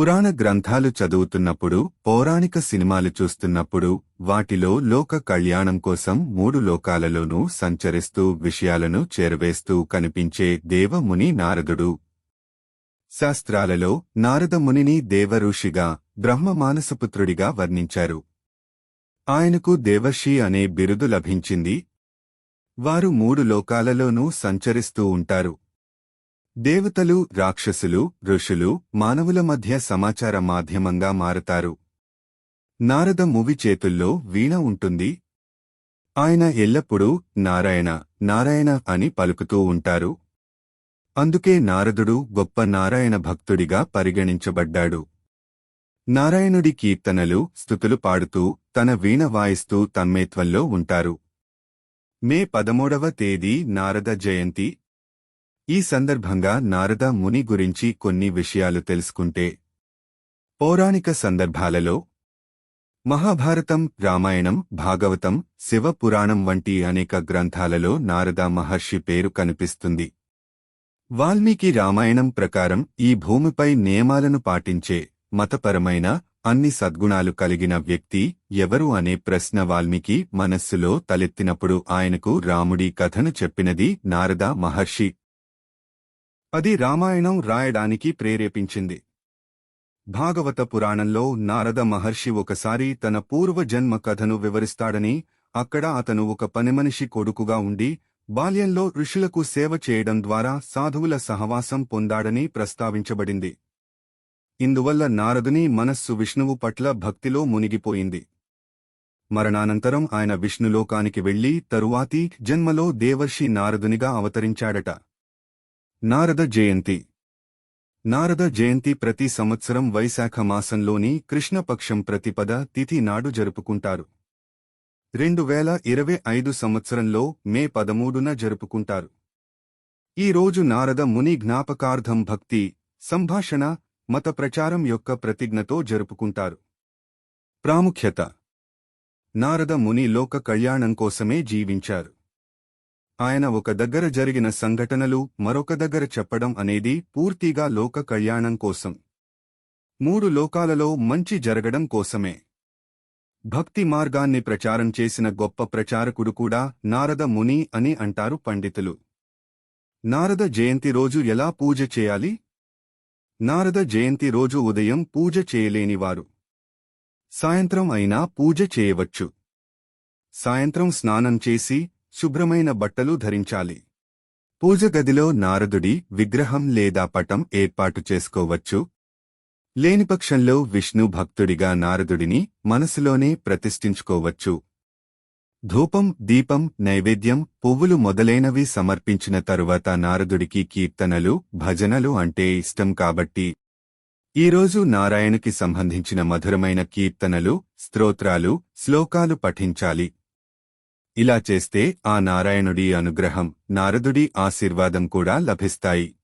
పురాణ గ్రంథాలు చదువుతున్నప్పుడు పౌరాణిక సినిమాలు చూస్తున్నప్పుడు వాటిలో లోక కళ్యాణం కోసం మూడు లోకాలలోనూ సంచరిస్తూ విషయాలను చేరవేస్తూ కనిపించే దేవముని నారదుడు. శాస్త్రాలలో నారదమునిని దేవఋషిగా బ్రహ్మమానసపుత్రుడిగా వర్ణించారు. ఆయనకు దేవర్షి అనే బిరుదు లభించింది. వారు మూడు లోకాలలోనూ సంచరిస్తూ ఉంటారు. దేవతలు రాక్షసులు ఋషులు మానవుల మధ్య సమాచార మాధ్యమంగా మారతారు. నారద మువి చేతుల్లో వీణ ఉంటుంది. ఆయన ఎల్లప్పుడూ నారాయణ నారాయణ అని పలుకుతూ ఉంటారు. అందుకే నారదుడు గొప్ప నారాయణ భక్తుడిగా పరిగణించబడ్డాడు. నారాయణుడి కీర్తనలు స్థుతులు పాడుతూ తన వీణ వాయిస్తూ తన్మేత్వంలో ఉంటారు. మే పదమూడవ తేదీ నారద జయంతి ఈ సందర్భంగా నారద ముని గురించి కొన్ని విషయాలు తెలుసుకుంటే పౌరాణిక సందర్భాలలో మహాభారతం రామాయణం భాగవతం శివపురాణం వంటి అనేక గ్రంథాలలో నారద మహర్షి పేరు కనిపిస్తుంది. వాల్మీకి రామాయణం ప్రకారం ఈ భూమిపై నియమాలను పాటించే మతపరమైన అన్ని సద్గుణాలు కలిగిన వ్యక్తి ఎవరు అనే ప్రశ్న వాల్మీకి మనస్సులో తలెత్తినప్పుడు ఆయనకు రాముడి కథను చెప్పినది నారద మహర్షి అది రామాయణం రాయడానికి ప్రేరేపించింది. భాగవత పురాణంలో నారద మహర్షి ఒకసారి తన పూర్వజన్మ కథను వివరిస్తాడని అక్కడ అతను ఒక పనిమనిషి కొడుకుగా ఉండి బాల్యంలో ఋషులకు సేవ చేయడం ద్వారా సాధువుల సహవాసం పొందాడని ప్రస్తావించబడింది. ఇందువల్ల నారదుని మనస్సు విష్ణువు పట్ల భక్తిలో మునిగిపోయింది. మరణానంతరం ఆయన విష్ణులోకానికి వెళ్ళి తరువాతి జన్మలో దేవర్షి నారదునిగా అవతరించాడట. నారద జయంతి. నారద జయంతి ప్రతి సంవత్సరం వైశాఖ మాసంలోని కృష్ణపక్షం ప్రతిపద తిథి నాడు జరుపుకుంటారు. రెండు వేల ఇరవై ఐదు సంవత్సరంలో మే పదమూడున జరుపుకుంటారు. ఈ రోజు నారద ముని జ్ఞాపకార్థం భక్తి సంభాషణ మత ప్రచారం యొక్క ప్రతిజ్ఞతో జరుపుకుంటారు. ప్రాముఖ్యత. నారద ముని లోక కళ్యాణం కోసమే జీవించారు. ఆయన ఒక దగ్గర జరిగిన సంఘటనలు మరొక దగ్గర చెప్పడం అనేది పూర్తిగా లోక కళ్యాణం కోసం. మూడు లోకాలలో మంచి జరగడం కోసమే. భక్తి మార్గాన్ని ప్రచారం చేసిన గొప్ప ప్రచారకుడు కూడా నారద ముని అని అంటారు పండితులు. నారద జయంతి రోజు ఎలా పూజ చేయాలి? నారద జయంతి రోజు ఉదయం పూజ చేయలేనివారు సాయంత్రం అయినా పూజ చేయవచ్చు. సాయంత్రం స్నానం చేసి శుభ్రమైన బట్టలు ధరించాలి. పూజ గదిలో నారదుడి విగ్రహం లేదా పటం ఏర్పాటు చేసుకోవచ్చు. లేనిపక్షంలో విష్ణు భక్తుడిగా నారదుడిని మనసులోనే ప్రతిష్ఠించుకోవచ్చు. ధూపం దీపం నైవేద్యం పువ్వులు మొదలైనవి సమర్పించిన తరువాత నారదుడికి కీర్తనలు భజనలు అంటే ఇష్టం కాబట్టి. ఈరోజు నారాయణకి సంబంధించిన మధురమైన కీర్తనలు స్తోత్రాలు శ్లోకాలు పఠించాలి. ఇలా చేస్తే ఆ నారాయణుడి అనుగ్రహం నారదుడి ఆశీర్వాదం కూడా లభిస్తాయి.